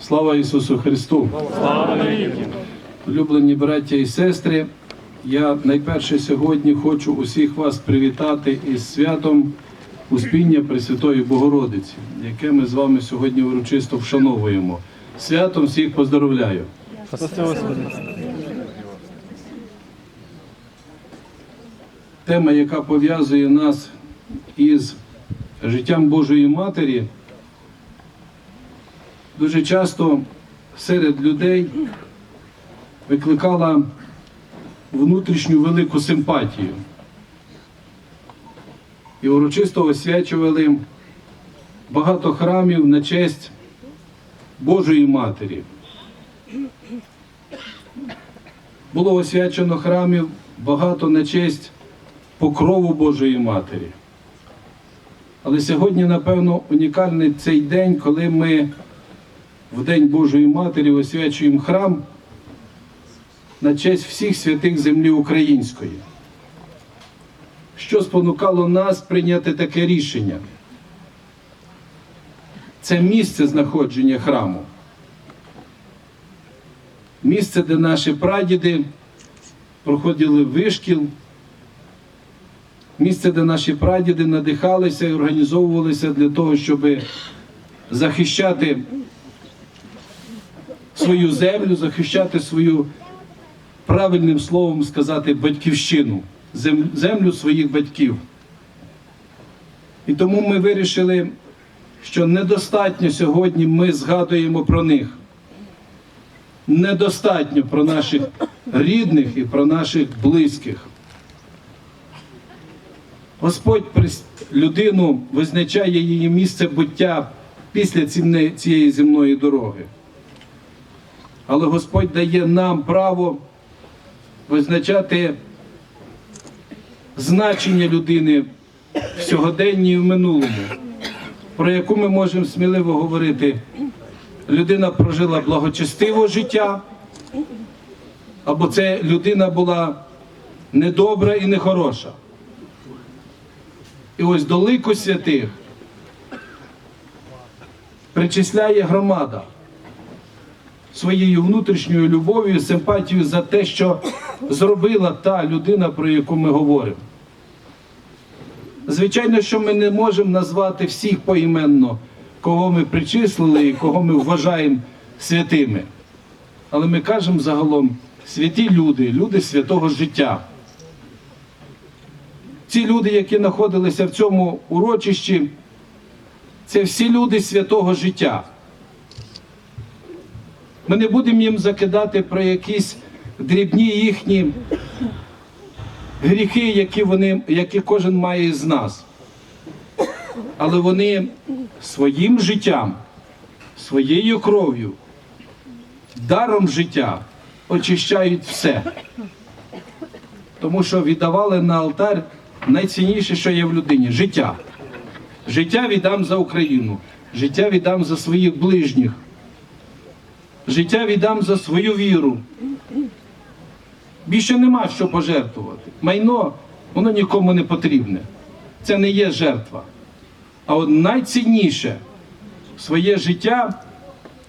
Слава Ісусу Христу! Улюблені браття і сестри, я найперше сьогодні хочу усіх вас привітати із святом Успіння Пресвятої Богородиці, яке ми з вами сьогодні урочисто вшановуємо. Святом всіх поздоровляю. Тема, яка пов'язує нас із життям Божої Матері, дуже часто серед людей викликала внутрішню велику симпатію. І урочисто освячували багато храмів на честь Божої Матері. Було освячено храмів багато на честь покрову Божої Матері. Але сьогодні, напевно, унікальний цей день, коли ми в День Божої Матері освячуємо храм на честь всіх святих землі української. Що спонукало нас прийняти таке рішення? Це місце знаходження храму. Місце, де наші прадіди проходили вишкіл, місце, де наші прадіди надихалися і організовувалися для того, щоб захищати свою землю, захищати свою, правильним словом сказати, батьківщину, землю своїх батьків. І тому ми вирішили, що недостатньо сьогодні ми згадуємо про них. Недостатньо про наших рідних і про наших близьких. Господь людину визначає її місце буття після цієї земної дороги. Але Господь дає нам право визначати значення людини в сьогоденні і в минулому, про яку ми можемо сміливо говорити. Людина прожила благочестиве життя, або це людина була недобра і нехороша. І ось до лику святих причисляє громада своєю внутрішньою любов'ю, симпатією за те, що зробила та людина, про яку ми говоримо. Звичайно, що ми не можемо назвати всіх поіменно, кого ми причислили і кого ми вважаємо святими. Але ми кажемо загалом святі люди, люди святого життя. Ці люди, які знаходилися в цьому урочищі, це всі люди святого життя. Ми не будемо їм закидати про якісь дрібні їхні гріхи, які, вони, які кожен має з нас. Але вони своїм життям, своєю кров'ю, даром життя очищають все. Тому що віддавали на алтар найцінніше, що є в людині життя. Життя віддам за Україну, життя віддам за своїх ближніх, життя віддам за свою віру. Більше нема що пожертвувати. Майно, воно нікому не потрібне. Це не є жертва. А от найцінніше своє життя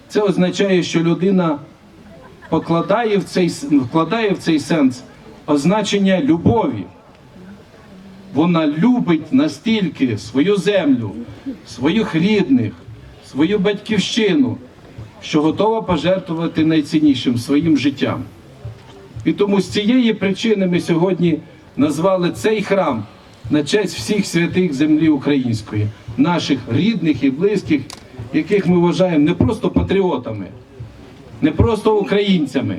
це означає, що людина покладає в цей, вкладає в цей сенс означення любові. Вона любить настільки свою землю, своїх рідних, свою батьківщину, що готова пожертвувати найціннішим своїм життям. І тому з цієї причини ми сьогодні назвали цей храм на честь всіх святих землі української, наших рідних і близьких, яких ми вважаємо не просто патріотами, не просто українцями,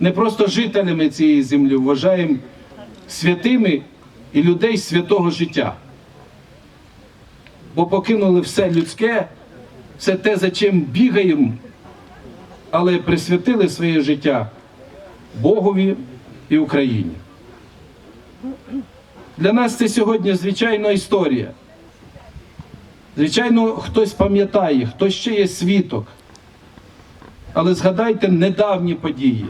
не просто жителями цієї землі, вважаємо святими і людей святого життя. Бо покинули все людське, все те, за чим бігаємо, але присвятили своє життя Богові і Україні. Для нас це сьогодні звичайна історія. Звичайно, хтось пам'ятає, хтось ще є свідок. Але згадайте недавні події,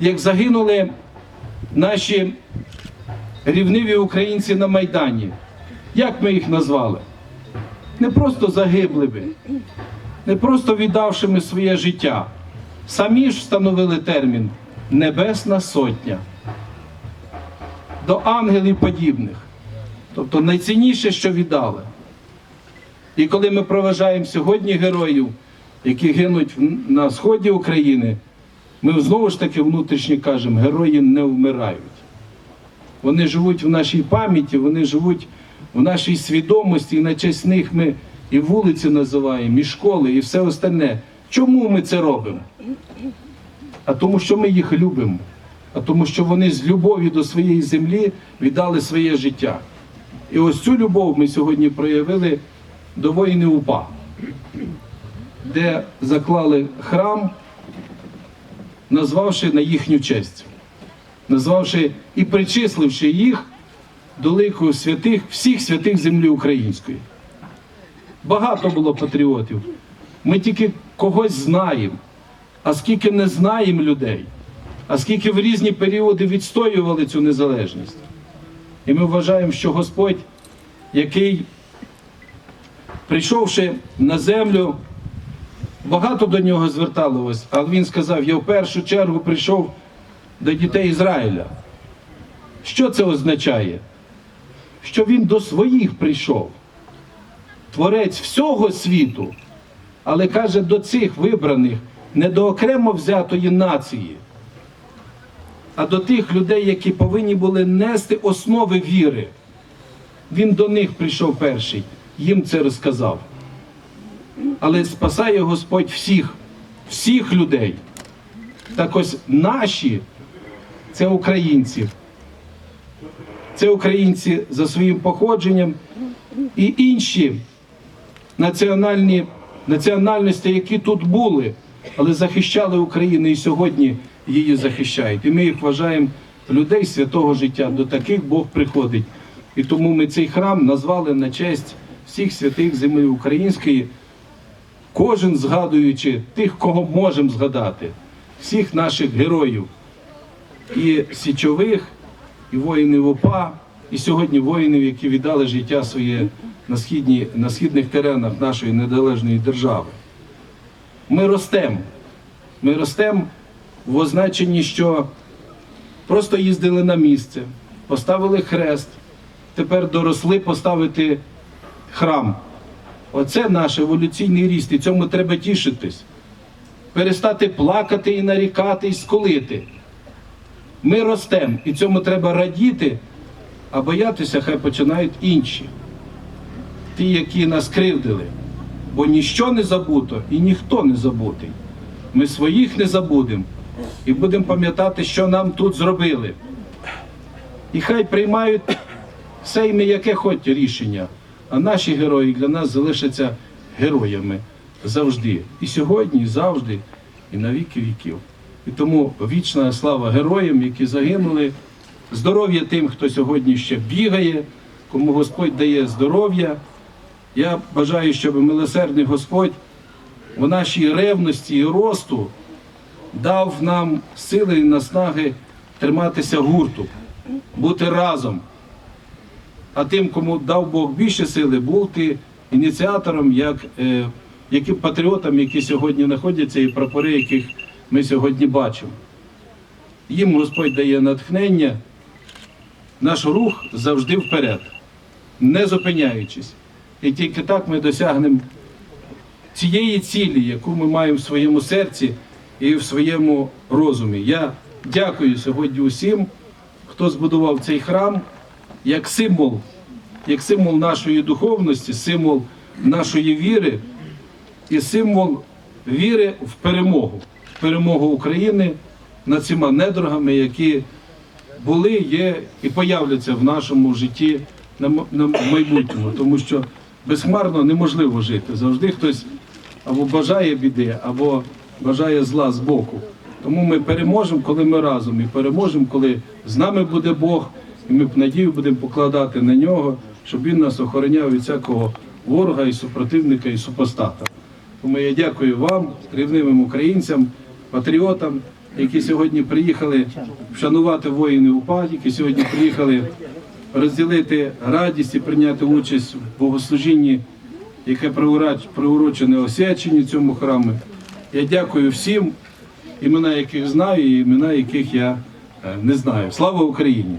як загинули наші рівниві українці на Майдані. Як ми їх назвали? Не просто загиблими, не просто віддавшими своє життя. Самі ж встановили термін Небесна Сотня до ангелів подібних. Тобто найцінніше, що віддали. І коли ми проважаємо сьогодні героїв, які гинуть на сході України, ми знову ж таки внутрішньо кажемо, герої не вмирають. Вони живуть в нашій пам'яті, вони живуть в нашій свідомості, і на честь них ми і вулиці називаємо, і школи, і все остальне. Чому ми це робимо? А тому, що ми їх любимо, а тому, що вони з любові до своєї землі віддали своє життя. І ось цю любов ми сьогодні проявили до воїнів УПА, де заклали храм, назвавши на їхню честь, назвавши і причисливши їх до лику святих, всіх святих землі української. Багато було патріотів. Ми тільки когось знаємо, а скільки не знаємо людей, а скільки в різні періоди відстоювали цю незалежність. І ми вважаємо, що Господь, який, прийшовши на землю, багато до нього зверталось, але він сказав: я в першу чергу прийшов до дітей Ізраїля. Що це означає? Що він до своїх прийшов, творець всього світу, але каже до цих вибраних, не до окремо взятої нації, а до тих людей, які повинні були нести основи віри. Він до них прийшов перший, їм це розказав. Але спасає Господь всіх, всіх людей. Так ось наші це українці. Це українці за своїм походженням і інші національні, національності, які тут були, але захищали Україну і сьогодні її захищають. І ми їх вважаємо людей святого життя. До таких Бог приходить. І тому ми цей храм назвали на честь всіх святих землі української, кожен згадуючи тих, кого можемо згадати, всіх наших героїв, і січових, і воїнів ОПА, і сьогодні воїнів, які віддали життя своє на, східні, на східних теренах нашої незалежної держави. Ми ростемо. Ми ростемо в означенні, що просто їздили на місце, поставили хрест, тепер доросли поставити храм. Оце наш еволюційний ріст, і цьому треба тішитись. Перестати плакати і нарікати, і скулити. Ми ростемо, і цьому треба радіти, а боятися хай починають інші. Ті, які нас кривдили. Бо ніщо не забуто і ніхто не забутий. Ми своїх не забудемо і будемо пам'ятати, що нам тут зробили. І хай приймають сейми яке хоч рішення, а наші герої для нас залишаться героями завжди. І сьогодні, і завжди, і на віки віків. І тому вічна слава героям, які загинули, здоров'я тим, хто сьогодні ще бігає, кому Господь дає здоров'я. Я бажаю, щоб милосердний Господь в нашій ревності і росту дав нам сили і наснаги триматися гурту, бути разом. А тим, кому дав Бог більше сили, бути ініціатором, як, е, яким патріотам, які сьогодні знаходяться, і прапори, яких ми сьогодні бачимо. Їм Господь дає натхнення, наш рух завжди вперед, не зупиняючись. І тільки так ми досягнемо цієї цілі, яку ми маємо в своєму серці і в своєму розумі. Я дякую сьогодні усім, хто збудував цей храм як символ, як символ нашої духовності, символ нашої віри і символ віри в перемогу, перемогу України над цими недорогами, які були, є і появляться в нашому житті на майбутньому, тому що безхмарно неможливо жити. Завжди хтось або бажає біди, або бажає зла з боку. Тому ми переможемо, коли ми разом, і переможемо, коли з нами буде Бог, і ми надію будемо покладати на нього, щоб він нас охороняв від всякого ворога і супротивника, і супостата. Тому я дякую вам, рівнивим українцям, патріотам, які сьогодні приїхали вшанувати воїнів УПА, які сьогодні приїхали розділити радість і прийняти участь в богослужінні яке приурочене освяченню цьому храму. Я дякую всім, імена яких знаю, і імена яких я е, не знаю. Слава Україні!